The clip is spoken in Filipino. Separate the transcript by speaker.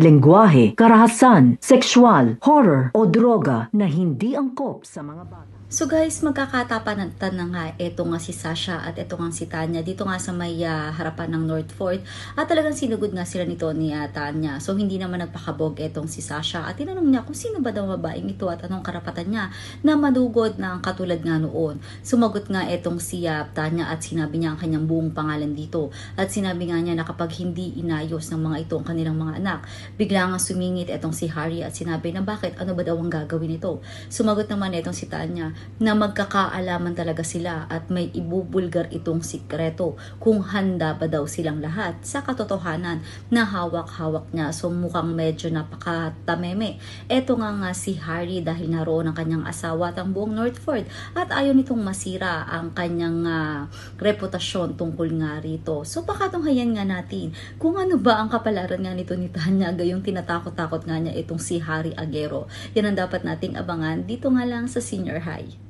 Speaker 1: lengguwahe, karahasan, sexual, horror o droga na hindi angkop sa mga bata.
Speaker 2: So guys, magkakatapanatan na nga ito nga si Sasha at ito nga si Tanya dito nga sa may ah, harapan ng North Fort at talagang sinugod nga sila nito ni ah, Tanya. So hindi naman nagpakabog etong si Sasha at tinanong niya kung sino ba daw babaeng ito at anong karapatan niya na madugod ang katulad nga noon. Sumagot nga etong si ah, Tanya at sinabi niya ang kanyang buong pangalan dito at sinabi nga niya na kapag hindi inayos ng mga ito ang kanilang mga anak, bigla nga sumingit etong si Harry at sinabi na bakit ano ba daw ang gagawin nito. Sumagot naman etong si Tanya na magkakaalaman talaga sila at may ibubulgar itong sikreto kung handa ba daw silang lahat sa katotohanan na hawak-hawak niya. So mukhang medyo napakatameme. Eto nga nga si Harry dahil naroon ang kanyang asawa at ang buong Northford at ayaw nitong masira ang kanyang ah, reputasyon tungkol nga rito. So pakatunghayan nga natin kung ano ba ang kapalaran nga nito ni Tanya gayong tinatakot-takot nga niya itong si Harry Agero. Yan ang dapat nating abangan dito nga lang sa Senior High.